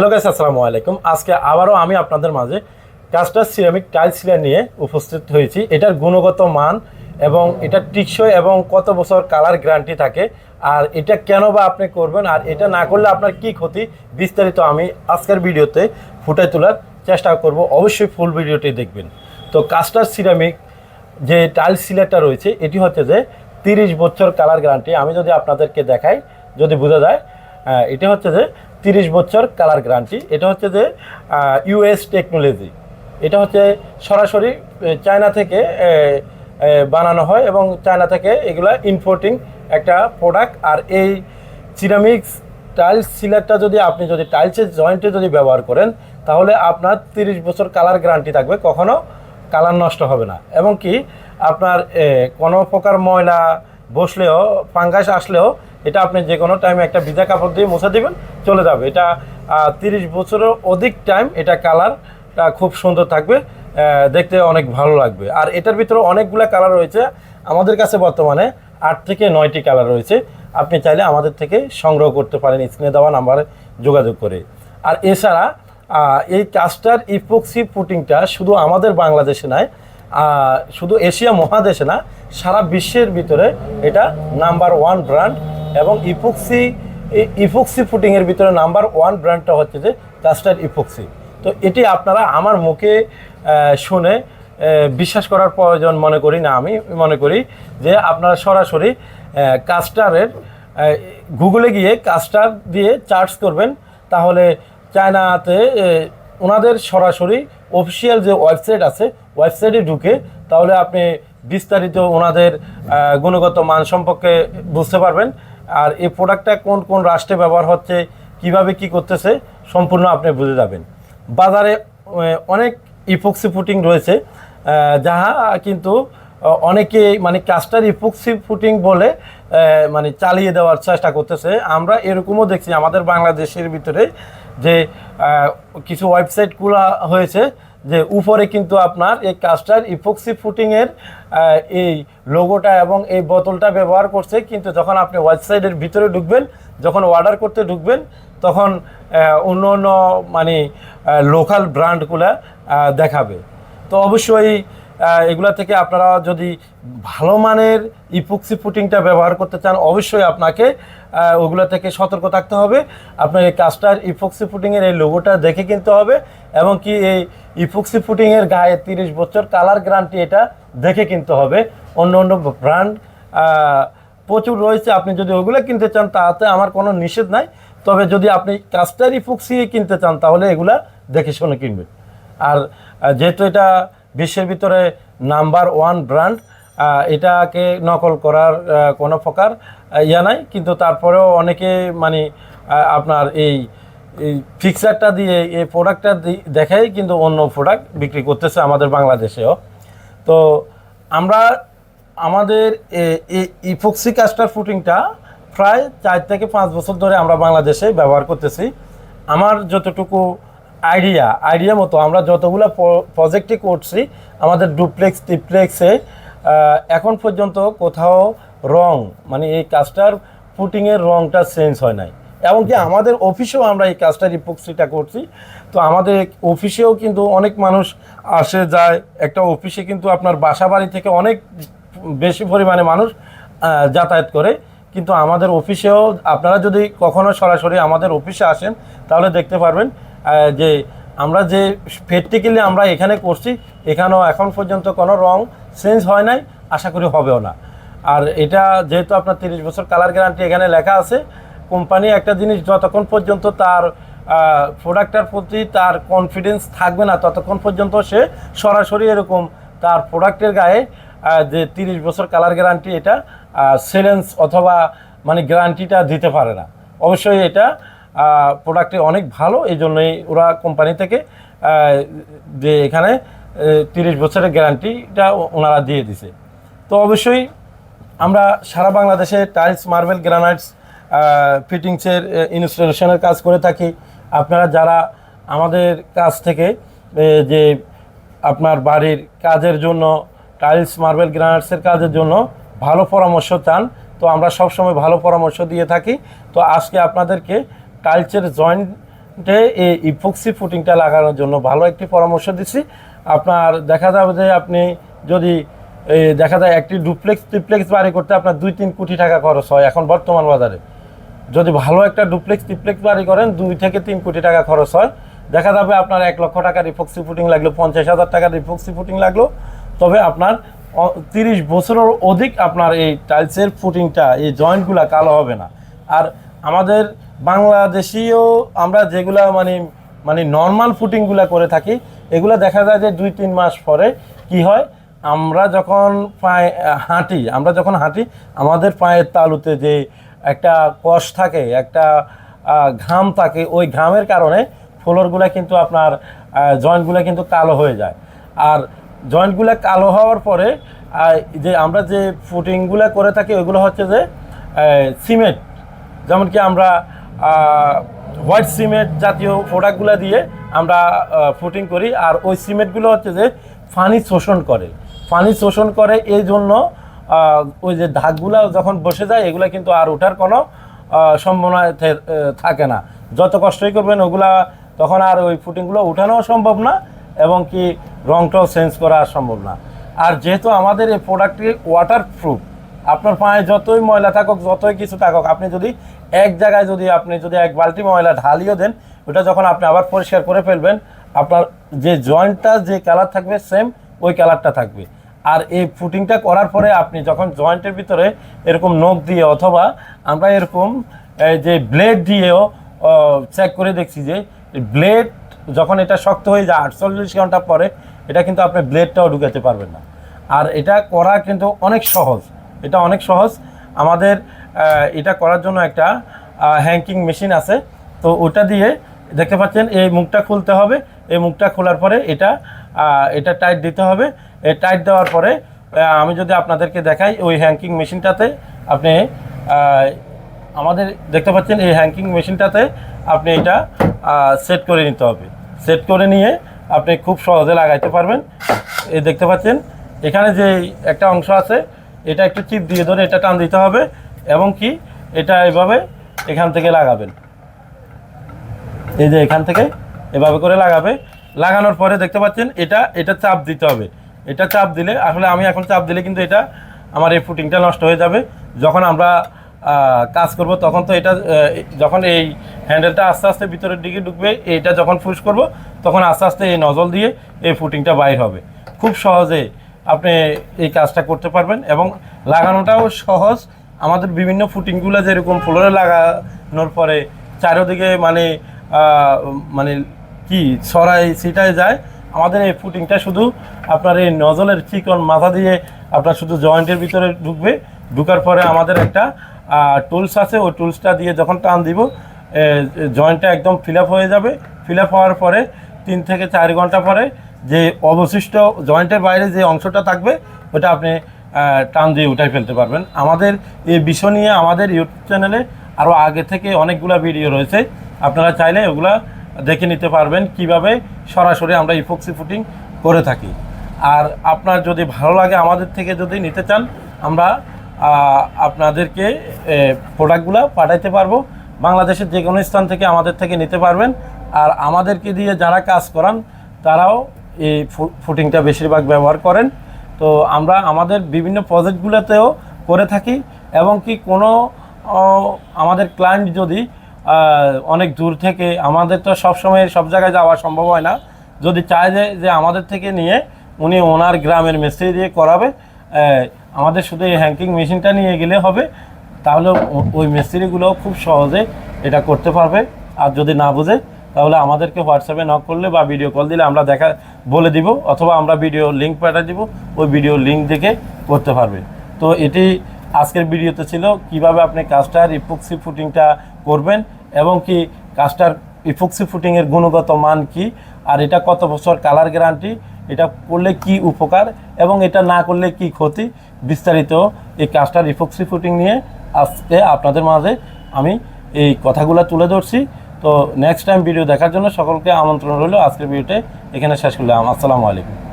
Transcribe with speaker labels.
Speaker 1: Hello guys আসসালামু আলাইকুম। আজকে আবারও আমি আপনাদের মাঝে কাস্টার সিরামিক টাইলস সিলার নিয়ে উপস্থিত হয়েছি। এটার গুণগত মান এবং এটা টিকসই এবং কত বছর কালার গ্যারান্টি থাকে আর এটা কেন বা আপনি করবেন আর এটা না করলে আপনার কি ক্ষতি, বিস্তারিত আমি আজকের ভিডিওতে ফুটে তোলার চেষ্টা করব। অবশ্যই ফুল ভিডিওটি দেখবেন। তো কাস্টার সিরামিক যে টাইলস সিলারটা রয়েছে, এটি হচ্ছে যে তিরিশ বছর কালার গ্যারান্টি। আমি যদি আপনাদেরকে দেখাই, যদি বোঝা যায় এটা হচ্ছে যে তিরিশ বছর কালার গ্যারান্টি। এটা হচ্ছে যে ইউএস টেকনোলজি এটা হচ্ছে সরাসরি চায়না থেকে বানানো হয় এবং চায়না থেকে এগুলা ইম্পোর্টিং একটা প্রোডাক্ট আর এই সিরামিক্স টাইলস সিলারটা যদি আপনি যদি টাইলসের জয়েন্টে যদি ব্যবহার করেন, তাহলে আপনার তিরিশ বছর কালার গ্যারান্টি থাকবে, কখনো কালার নষ্ট হবে না। এবং কি, আপনার কোনো প্রকার ময়লা বসলেও ফাঙ্গাস আসলেও এটা আপনি যে কোনো টাইমে একটা ভিজা কাপড় দিয়ে মুছে দিবেন, চলে যাবে। এটা তিরিশ বছরের অধিক টাইম এটা কালারটা খুব সুন্দর থাকবে দেখতে অনেক ভালো লাগবে। আর এটার ভিতরে অনেকগুলো কালার রয়েছে। আমাদের কাছে বর্তমানে আট থেকে নয়টি কালার রয়েছে। আপনি চাইলে আমাদের থেকে সংগ্রহ করতে পারেন, স্ক্রিনে দেওয়া নাম্বারে যোগাযোগ করে। আর এছাড়া এই কাস্টার ইপক্সি পুটিংটা শুধু আমাদের বাংলাদেশে নয় শুধু এশিয়া মহাদেশে না, সারা বিশ্বের ভিতরে এটা নাম্বার ওয়ান ব্র্যান্ড এবং ইপক্সি ইপক্সি ফুটিংয়ের ভিতরে নাম্বার ওয়ান ব্র্যান্ডটা হচ্ছে যে কাস্টার ইপক্সি তো এটি আপনারা আমার মুখে শুনে বিশ্বাস করার প্রয়োজন মনে করি না আমি, মনে করি যে আপনারা সরাসরি কাস্টারের গুগলে গিয়ে কাস্টার দিয়ে চার্জ করবেন, তাহলে চায়নাতে ওনাদের সরাসরি অফিসিয়াল যে ওয়েবসাইট আছে ওয়েবসাইটে ঢুকে তাহলে আপনি বিস্তারিত ওনাদের গুণগত মান সম্পর্কে বুঝতে পারবেন। আর এই প্রোডাক্টটা কোন কোন রাষ্ট্রে ব্যবহার হচ্ছে, কীভাবে কি করতেছে, সম্পূর্ণ আপনি বুঝে যাবেন। বাজারে অনেক ইপক্সি ফুটিং রয়েছে যাহা কিন্তু অনেকে মানে কাস্টার ইপক্সি ফুটিং বলে মানে চালিয়ে দেওয়ার চেষ্টা করতেছে। আমরা এরকমও দেখছি আমাদের বাংলাদেশের ভিতরে যে কিছু ওয়েবসাইট খোলা হয়েছে যে উপরে কিন্তু আপনার এই কাস্টার ইপক্সি ফুটিংয়ের এই লোগোটা এবং এই বোতলটা ব্যবহার করছে। কিন্তু যখন আপনি ওয়েবসাইটের ভিতরে ঢুকবেন, যখন অর্ডার করতে ঢুকবেন, তখন অন্য অন্য মানে লোকাল ব্র্যান্ডগুলো দেখাবে। তো অবশ্যই এগুলা থেকে আপনারা যদি ভালো মানের ইপক্সি ফুটিংটা ব্যবহার করতে চান, অবশ্যই আপনাকে ওগুলো থেকে সতর্ক থাকতে হবে। আপনার এই কাস্টার ইপক্সি ফুটিংয়ের এই লোগোটা দেখে কিনতে হবে এবং কি এই ইপক্সি ফুটিংয়ের গায়ে তিরিশ বছর কালার গ্যারান্টি এটা দেখে কিনতে হবে। অন্য অন্য ব্র্যান্ড প্রচুর রয়েছে। আপনি যদি ওগুলো কিনতে চান, তাতে আমার কোনো নিষেধ নাই। তবে যদি আপনি কাস্টার ইপক্সি কিনতে চান, তাহলে এগুলা দেখে শুনে কিনবেন। আর যেহেতু এটা বিশ্বের ভিতরে নাম্বার ওয়ান ব্র্যান্ড এটাকে নকল করার কোনো প্রকার ইয়া নাই। কিন্তু তারপরেও অনেকে মানে আপনার এই ফিক্সারটা দিয়ে এই প্রোডাক্টটা দেখাই, কিন্তু অন্য প্রোডাক্ট বিক্রি করতেছে আমাদের বাংলাদেশেও। তো আমরা, আমাদের ইফক্সি কাস্টার ফুটিংটা প্রায় চার থেকে পাঁচ বছর ধরে আমরা বাংলাদেশে ব্যবহার করতেছি। আমার যতটুকু আইডিয়া আইডিয়া মতো আমরা যতগুলো প্রজেক্টই করছি, আমাদের ডুপ্লেক্স টিপ্লেক্সে এখন পর্যন্ত কোথাও রং মানে এই কাজটার ফুটিংয়ের রংটা চেঞ্জ হয় নাই। এমনকি আমাদের অফিসেও আমরা এই কাজটা রিপোক্সিটা করছি। তো আমাদের অফিসেও কিন্তু অনেক মানুষ আসে, যায়। একটা অফিসে কিন্তু আপনার বাসা বাড়ি থেকে অনেক বেশি পরিমাণে মানুষ যাতায়াত করে। কিন্তু আমাদের অফিসেও আপনারা যদি কখনো সরাসরি আমাদের অফিসে আসেন, তাহলে দেখতে পারবেন যে আমরা যে প্র্যাকটিক্যালি আমরা এখানে করছি, এখানেও এখন পর্যন্ত কোনো রং চেঞ্জ হয় নাই, আশা করি হবেও না। আর এটা যেহেতু আপনার তিরিশ বছর কালার গ্যারান্টি এখানে লেখা আছে কোম্পানি একটা জিনিস যতক্ষণ পর্যন্ত তার প্রোডাক্টটার প্রতি তার কনফিডেন্স থাকবে না, ততক্ষণ পর্যন্ত সে সরাসরি এরকম তার প্রোডাক্টের গায়ে যে তিরিশ বছর কালার গ্যারান্টি এটা সেলেন্স অথবা মানে গ্যারান্টিটা দিতে পারে না। অবশ্যই এটা প্রোডাক্টে অনেক ভালো এই জন্যই ওরা কোম্পানি থেকে যে এখানে তিরিশ বছরের গ্যারান্টিটা ওনারা দিয়ে দিছে। তো অবশ্যই আমরা সারা বাংলাদেশে টাইলস মার্বেল গ্রানাইটস ফিটিংসের ইনস্টলেশনের কাজ করে থাকি। আপনারা যারা আমাদের কাছ থেকে যে আপনার বাড়ির কাজের জন্য টাইলস মার্বেল গ্রানাইটসের কাজের জন্য ভালো পরামর্শ চান, তো আমরা সবসময় ভালো পরামর্শ দিয়ে থাকি। তো আজকে আপনাদেরকে টাইলসের জয়েন্টে এই ইপক্সি ফুটিংটা লাগানোর জন্য ভালো একটি পরামর্শ দিচ্ছি। আপনার দেখা যাবে যে আপনি যদি দেখা যায় একটি ডুপ্লেক্স ট্রিপ্লেক্স বাড়ি করতে আপনার দুই তিন কোটি টাকা খরচ হয় এখন বর্তমান বাজারে। যদি ভালো একটা ডুপ্লেক্স ট্রিপ্লেক্স বাড়ি করেন, দুই থেকে তিন কোটি টাকা খরচ হয়। দেখা যাবে আপনার এক লক্ষ টাকার রিফক্সি ফুটিং লাগল, পঞ্চাশ হাজার টাকার রিফক্সি ফুটিং লাগল। তবে আপনার তিরিশ বছরের অধিক আপনার এই টাইলসের ফুটিংটা এই জয়েন্টগুলো কালো হবে না। আর আমাদের বাংলাদেশিও আমরা যেগুলা মানে মানে নর্মাল ফুটিংগুলো করে থাকি, এগুলো দেখা যায় যে দুই, তিন মাস পরে কি হয়, আমরা যখন পায়ে হাঁটি, আমরা যখন হাঁটি, আমাদের পায়ের তালুতে যে একটা কষ থাকে, একটা ঘাম থাকে, ওই ঘামের কারণে ফ্লোরগুলো কিন্তু আপনার জয়েন্টগুলো কিন্তু কালো হয়ে যায়। আর জয়েন্টগুলো কালো হওয়ার পরে যে আমরা যে ফুটিংগুলো করে থাকি, ওইগুলো হচ্ছে যে সিমেন্ট যেমন কি আমরা হোয়াইট সিমেন্ট জাতীয় প্রোডাক্টগুলো দিয়ে আমরা ফুটিং করি। আর ওই সিমেন্টগুলো হচ্ছে যে পানি শোষণ করে। পানি শোষণ করে এই জন্য ওই যে ধাকগুলো যখন বসে যায়, এগুলো কিন্তু আর ওঠার কোনো সম্ভাবনা থাকে না। যত কষ্টই করবেন, ওগুলা তখন আর ওই ফুটিংগুলো উঠানোও সম্ভব না এবং কি রংটাও চেঞ্জ করা সম্ভব না। আর যেহেতু আমাদের এই প্রোডাক্টটি ওয়াটার প্রুফ আপনার পায়ে যতই ময়লা থাকুক, যতই কিছু থাকুক, আপনি যদি এক জায়গায় যদি আপনি যদি এক বালতি ময়লা ঢালিও দেন, ওটা যখন আপনি আবার পরিষ্কার করে ফেলবেন, আপনার যে জয়েন্টটা, যে কালার থাকবে সেম ওই কালারটা থাকবে। আর এই ফুটিংটা করার পরে আপনি যখন জয়েন্টের ভিতরে এরকম নখ দিয়ে অথবা আমরা এরকম যে ব্লেড দিয়েও চেক করে দেখছি যে ব্লেড যখন এটা শক্ত হয়ে যায়, আটচল্লিশ ঘণ্টা পরে, এটা কিন্তু আপনি ব্লেডটাও ঢুকাতে পারবেন না। আর এটা করা কিন্তু অনেক সহজ। এটা অনেক সহজ। আমাদের এটা করার জন্য একটা হ্যাঙ্কিং মেশিন আছে। তো ওটা দিয়ে দেখতে পাচ্ছেন, এই মুখটা খুলতে হবে। এই মুখটা খোলার পরে এটা এটা টাইট দিতে হবে। এই টাইট দেওয়ার পরে আমি যদি আপনাদেরকে দেখাই, ওই হ্যাঙ্কিং মেশিনটাতে আপনি আমাদের দেখতে পাচ্ছেন, এই হ্যাঙ্কিং মেশিনটাতে আপনি এটা সেট করে নিতে হবে। সেট করে নিয়ে আপনি খুব সহজে লাগাইতে পারবেন। এই দেখতে পাচ্ছেন, এখানে যে একটা অংশ আছে এটা একটু চিপ দিয়ে ধরে এটা টান দিতে হবে এবং কি এটা এভাবে এখান থেকে লাগাবেন। এই যে এখান থেকে এভাবে করে লাগাবে। লাগানোর পরে দেখতে পাচ্ছেন এটা এটা চাপ দিতে হবে। এটা চাপ দিলে, আসলে আমি এখন চাপ দিলে কিন্তু এটা আমার এই ফুটিংটা নষ্ট হয়ে যাবে। যখন আমরা কাজ করব তখন তো এটা যখন এই হ্যান্ডেলটা আস্তে আস্তে ভিতরের দিকে ঢুকবে, এটা যখন পুশ করব, তখন আস্তে আস্তে এই নজল দিয়ে এই ফুটিংটা বাইর হবে। খুব সহজে আপনি এই কাজটা করতে পারবেন এবং লাগানোটাও সহজ। আমাদের বিভিন্ন ফুটিংগুলো যেরকম ফ্লোরে লাগানোর পরে চারিদিকে মানে মানে কি ছড়াই ছিটায় যায়, আমাদের এই ফুটিংটা শুধু আপনার এই নজলের চিকন মাথা দিয়ে আপনার শুধু জয়েন্টের ভিতরে ঢুকবে। ঢুকার পরে আমাদের একটা টুলস আছে, ওই টুলসটা দিয়ে যখন টান দিব জয়েন্টটা একদম ফিল হয়ে যাবে। ফিল হওয়ার পরে তিন থেকে চার ঘণ্টা পরে যে অবশিষ্ট জয়েন্টের বাইরে যে অংশটা থাকবে, ওটা আপনি টান দিয়ে উঠাই ফেলতে পারবেন। আমাদের এই বিষয় নিয়ে আমাদের ইউটিউব চ্যানেলে আরও আগে থেকে অনেকগুলো ভিডিও রয়েছে। আপনারা চাইলে ওগুলা দেখে নিতে পারবেন কীভাবে সরাসরি আমরা ইফক্সি ফুটিং করে থাকি। আর আপনার যদি ভালো লাগে আমাদের থেকে যদি নিতে চান, আমরা আপনাদেরকে প্রোডাক্টগুলো পাঠাইতে পারব। বাংলাদেশের যে কোনো স্থান থেকে আমাদের থেকে নিতে পারবেন। আর আমাদেরকে দিয়ে যারা কাজ করান, তারাও এই ফুটিংটা বেশিরভাগ ব্যবহার করেন। তো আমরা আমাদের বিভিন্ন প্রজেক্টগুলোতেও করে থাকি এবং কি কোনো আমাদের ক্লায়েন্ট যদি অনেক দূর থেকে, আমাদের তো সবসময় সব জায়গায় যাওয়া সম্ভব হয় না। যদি চায় যে যে আমাদের থেকে নিয়ে, উনি ওনার গ্রামের মিস্ত্রি দিয়ে করাবে আমাদের শুধু এই হ্যাঙ্কিং মেশিনটা নিয়ে গেলে হবে, তাহলে ওই মিস্ত্রিগুলো খুব সহজে এটা করতে পারবে। আর যদি না বুঝে তাহলে আমাদেরকে হোয়াটসঅ্যাপে নক করলে বা ভিডিও কল দিলে আমরা দেখা, বলে দিব অথবা আমরা ভিডিও লিঙ্ক পাঠিয়ে দিব, ওই ভিডিও লিঙ্ক দেখে করতে পারবে। তো এটি আজকের ভিডিওতে ছিল, কীভাবে আপনি কাজটার ইপক্সি ফুটিংটা করবেন এবং কি কাজটার ইপক্সি ফুটিংয়ের গুণগত মান কি, আর এটা কত বছর কালার গ্যারান্টি এটা করলে কি উপকার এবং এটা না করলে কি ক্ষতি, বিস্তারিত এই কাজটার ইপক্সি ফুটিং নিয়ে আজকে আপনাদের মাঝে আমি এই কথাগুলো তুলে ধরছি। তো নেক্সট টাইম ভিডিও দেখার জন্য সকলকে আমন্ত্রণ রইল। আজকের ভিডিওটা এখানে শেষ করলাম। আসসালামু আলাইকুম।